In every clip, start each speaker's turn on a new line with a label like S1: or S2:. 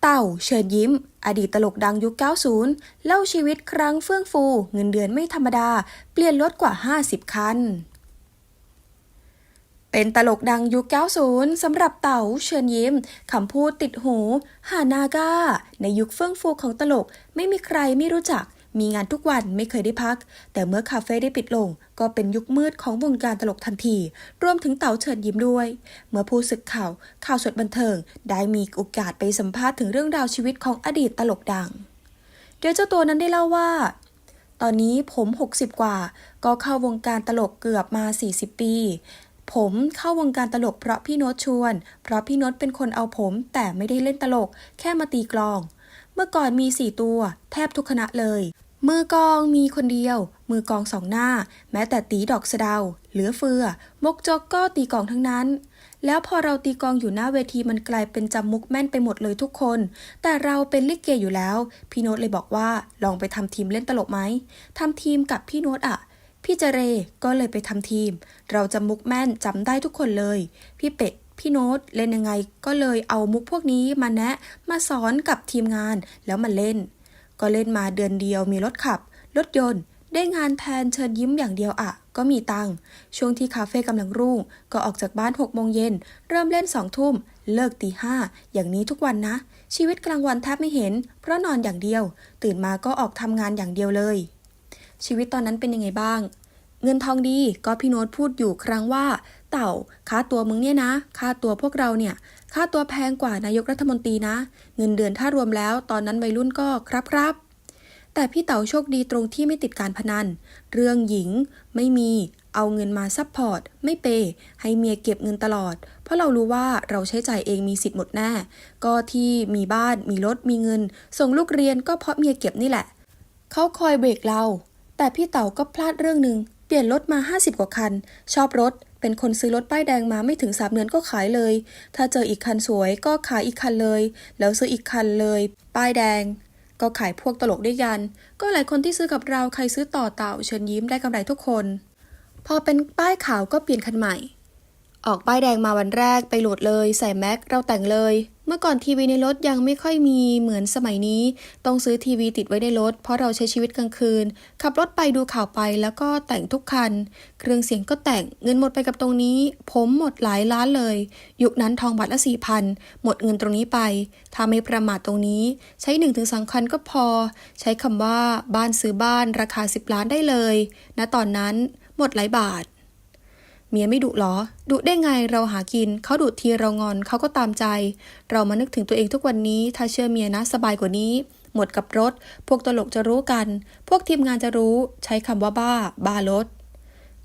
S1: เต่าเชิญยิ้ม อดีตตลกดังยุค 90 เล่าชีวิตครั้งเฟื่องฟู เงินเดือนไม่ธรรมดา เปลี่ยนรถกว่า 50 คัน เป็นตลกดังยุค 90 สำหรับเต๋าเชิญยิ้ม คำพูดติดหู หานาก้า ในยุคเฟื่องฟูของตลกไม่มีใครไม่รู้จัก มีงานทุกวันไม่เคยได้พัก แต่เมื่อคาเฟ่ได้ปิดลง ก็เป็นยุคมืดของวงการตลกทันที รวมถึงเต๋าเชิญยิ้มด้วย เมื่อผู้สึกข่าวข่าวสดบันเทิง ได้มีโอกาสไปสัมภาษณ์ถึงเรื่องราวชีวิตของอดีตตลกดัง โดยเจ้าตัวนั้นได้เล่าว่า ตอนนี้ผม 60 กว่า ก็เข้าวงการตลกเกือบมา 40 ปีผมเข้าวงการตลกเพราะพี่โน้ตชวน เพราะพี่โน้ตเป็นคนเอาผมแต่ไม่ได้เล่นตลก แค่มาตีกลอง เมื่อก่อนมี4ตัว แทบทุกคณะเลย มือกองมีคนเดียว มือกองสองหน้า แม้แต่ตีดอกสะเดา เหลือเฟือ มกจกก็ตีกองทั้งนั้น แล้วพอเราตีกองอยู่หน้าเวทีมันกลายเป็นจำมุกแม่นไปหมดเลยทุกคน แต่เราเป็นลิเกอยู่แล้ว พี่โน้ตเลยบอกว่าลองไปทำทีมเล่นตลกไหมทำทีมกับพี่โน้ตอะพี่เจเรก็เลยไปทำทีม เราจำมุกแม่นจำได้ทุกคนเลย พี่เป็ดพี่โน้ตเล่นยังไงก็เลยเอามุกพวกนี้มาแนะ มาสอนกับทีมงานแล้วมาเล่น ก็เล่นมาเดือนเดียวมีรถขับ รถยนต์ ได้งานแทนเชิญยิ้มอย่างเดียวอะก็มีตังค์ช่วงที่คาเฟ่กำลังรุ่ง ก็ออกจากบ้าน6โมงเย็น เริ่มเล่น2ทุ่ม เลิกตีห้าอย่างนี้ทุกวันนะ ชีวิตกลางวันแทบไม่เห็น เพราะนอนอย่างเดียว ตื่นมาก็ออกทำงานอย่างเดียวเลย ชีวิตตอนนั้นเป็นยังไงบ้าง เงินทองดีก็พี่โน้ตพูดอยู่ครั้งว่า เต่าค่าตัวมึงเนี่ยนะ ค่าตัวพวกเราเนี่ย ค่าตัวแพงกว่านายกรัฐมนตรีนะ เงินเดือนถ้ารวมแล้ว ตอนนั้นวัยรุ่นก็ครับครับแต่พี่เต๋าโชคดีตรงที่ไม่ติดการพนัน เรื่องหญิงไม่มีเอาเงินมาซัพพอร์ต ไม่เป ให้เมียเก็บเงินตลอด เพราะเรารู้ว่าเราใช้จ่ายเองมีสิทธิ์หมดแน่ ก็ที่มีบ้านมีรถมีเงิน ส่งลูกเรียนก็เพราะเมียเก็บนี่แหละ เขาคอยเบรกเรา แต่พี่เต๋าก็พลาดเรื่องหนึ่ง ปลี่ยนรถมา 50 กว่าคัน ชอบรถ เป็นคนซื้อรถป้ายแดงมาไม่ถึงสามเดือนก็ขายเลย ถ้าเจออีกคันสวยก็ขายอีกคันเลย แล้วซื้ออีกคันเลย ป้ายแดง ก็ขายพวกตลกด้วยกัน ก็หลายคนที่ซื้อกับเราใครซื้อต่อเต่าเชิญยิ้มได้กำไรทุกคน พอเป็นป้ายขาวก็เปลี่ยนคันใหม่ ออกป้ายแดงมาวันแรกไปโหลดเลย ใส่แม็กเราแต่งเลย เมื่อก่อนทีวีในรถยังไม่ค่อยมีเหมือนสมัยนี้ ต้องซื้อทีวีติดไว้ในรถ เพราะเราใช้ชีวิตกลางคืน ขับรถไปดูข่าวไปแล้วก็แต่งทุกคัน เครื่องเสียงก็แต่งเงินหมดไปกับตรงนี้ ผมหมดหลายล้านเลย ยุคนั้นทองบาทละสี่พันหมดเงินตรงนี้ไป ถ้าไม่ประมาทตรงนี้ ใช้หนึ่งถึงสองคันก็พอ ใช้คำว่าบ้านซื้อบ้านราคา10ล้านได้เลยณตอนนั้น หมดหลายบาท เมียไม่ดุหรอ ดุได้ไงเราหากิน เขาดุทีเรางอนเขาก็ตามใจ เรามานึกถึงตัวเองทุกวันนี้ ถ้าเชื่อเมียนะสบายกว่านี้ หมดกับรถ พวกตลกจะรู้กัน พวกทีมงานจะรู้ ใช้คำว่าบ้า บ้ารถ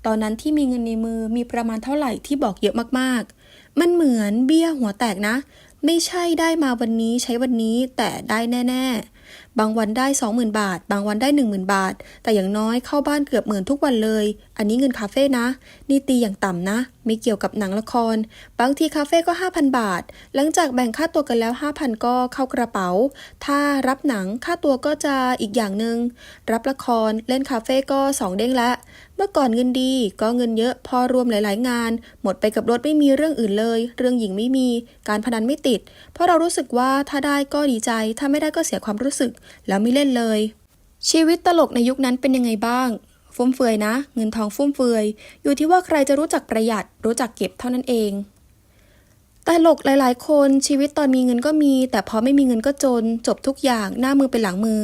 S1: ตอนนั้นที่มีเงินในมือมีประมาณเท่าไหร่ที่บอกเยอะมากๆ มันเหมือนเบี้ยหัวแตกนะ ไม่ใช่ได้มาวันนี้ใช้วันนี้แต่ได้แน่ ๆบางวันได้ 20,000 บาท บางวันได้ 10,000 บาท แต่อย่างน้อยเข้าบ้านเกือบหมื่นทุกวันเลยอันนี้เงินคาเฟ่นะ นี่ตีอย่างต่ำนะ ไม่เกี่ยวกับหนังละคร บางทีคาเฟ่ก็ 5,000 บาท หลังจากแบ่งค่าตัวกันแล้ว 5,000 ก็เข้ากระเป๋า ถ้ารับหนังค่าตัวก็จะอีกอย่างหนึ่ง รับละครเล่นคาเฟ่ก็ 2 เด้งละ เมื่อก่อนเงินดีก็เงินเยอะพอรวมหลาย ๆ งาน หมดไปกับรถไม่มีเรื่องอื่นเลย เรื่องหญิงไม่มี การพนันไม่ติด เพราะเรารู้สึกว่าถ้าได้ก็ดีใจ ถ้าไม่ได้ก็เสียความรู้สึก แล้วไม่เล่นเลยชีวิตตลกในยุคนั้นเป็นยังไงบ้าง ฟุ่มเฟือยนะ เงินทองฟุ่มเฟือย อยู่ที่ว่าใครจะรู้จักประหยัด รู้จักเก็บเท่านั้นเองตลกหลาย ๆ คนชีวิตตอนมีเงินก็มี แต่พอไม่มีเงินก็จน จบทุกอย่างหน้ามือเป็นหลังมือ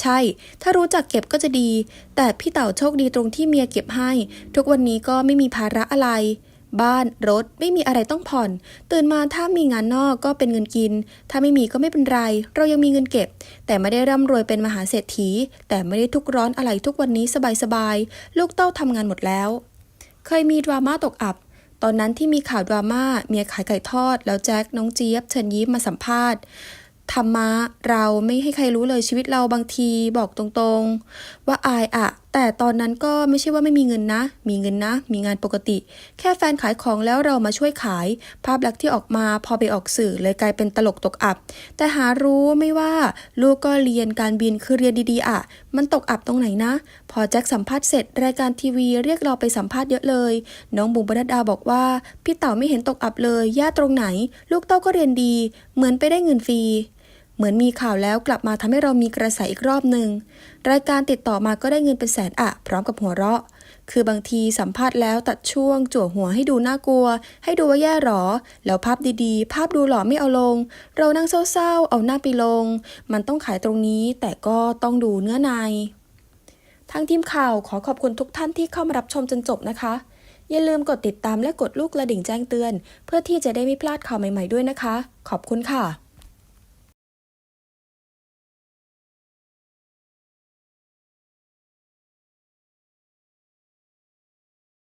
S1: ใช่ ถ้ารู้จักเก็บก็จะดี แต่พี่เต่าโชคดีตรงที่เมียเก็บให้ ทุกวันนี้ก็ไม่มีภาระอะไร บ้านรถไม่มีอะไรต้องผ่อน ตื่นมาถ้ามีงานนอกก็เป็นเงินกิน ถ้าไม่มีก็ไม่เป็นไร เรายังมีเงินเก็บ แต่ไม่ได้ร่ำรวยเป็นมหาเศรษฐี แต่ไม่ได้ทุกข์ร้อนอะไรทุกวันนี้สบายๆลูกเต้าทำงานหมดแล้ว เคยมีดราม่าตกอับตอนนั้นที่มีข่าวดราม่าเมียขายไก่ทอด แล้วแจ็คน้องเจี๊ยบเชิญยิ้มมาสัมภาษณ์ธรรมะเราไม่ให้ใครรู้เลยชีวิตเราบางทีบอกตรงๆ ว่าอายอะ แต่ตอนนั้นก็ไม่ใช่ว่าไม่มีเงินนะ มีเงินนะ มีงานปกติ แค่แฟนขายของแล้วเรามาช่วยขาย ภาพลักษณ์ที่ออกมาพอไปออกสื่อเลยกลายเป็นตลกตกอับ แต่หารู้ไม่ว่าลูกก็เรียนการบินคือเรียนดีๆอะมันตกอับตรงไหนนะ พอแจ็คสัมภาษณ์เสร็จรายการทีวีเรียกเราไปสัมภาษณ์เยอะเลย น้องบุ๋มบรรดาบอกว่า พี่เต่าไม่เห็นตกอับเลยย่าตรงไหน ลูกเต้าก็เรียนดี เหมือนไปได้เงินฟรี เหมือนมีข่าวแล้วกลับมาทำให้เรามีกระแสอีกรอบหนึ่งรายการติดต่อมาก็ได้เงินเป็นแสนอะ พร้อมกับหัวเราะ คือบางทีสัมภาษณ์แล้วตัดช่วง จั่วหัวให้ดูน่ากลัว ให้ดูว่าแย่หรอ แล้วภาพดีๆ ภาพดูหล่อไม่เอาลง เรานั่งเศร้าๆ เอาหน้าไปลง มันต้องขายตรงนี้แต่ก็ต้องดูเนื้อในทางทีมข่าวขอขอบคุณทุกท่านที่เข้ามารับชมจนจบนะคะ อย่าลืมกดติดตามและกดลูกกระดิ่งแจ้งเตือน เพื่อที่จะได้ไม่พลาดข่าวใหม่ๆด้วยนะคะ ขอบคุณค่ะ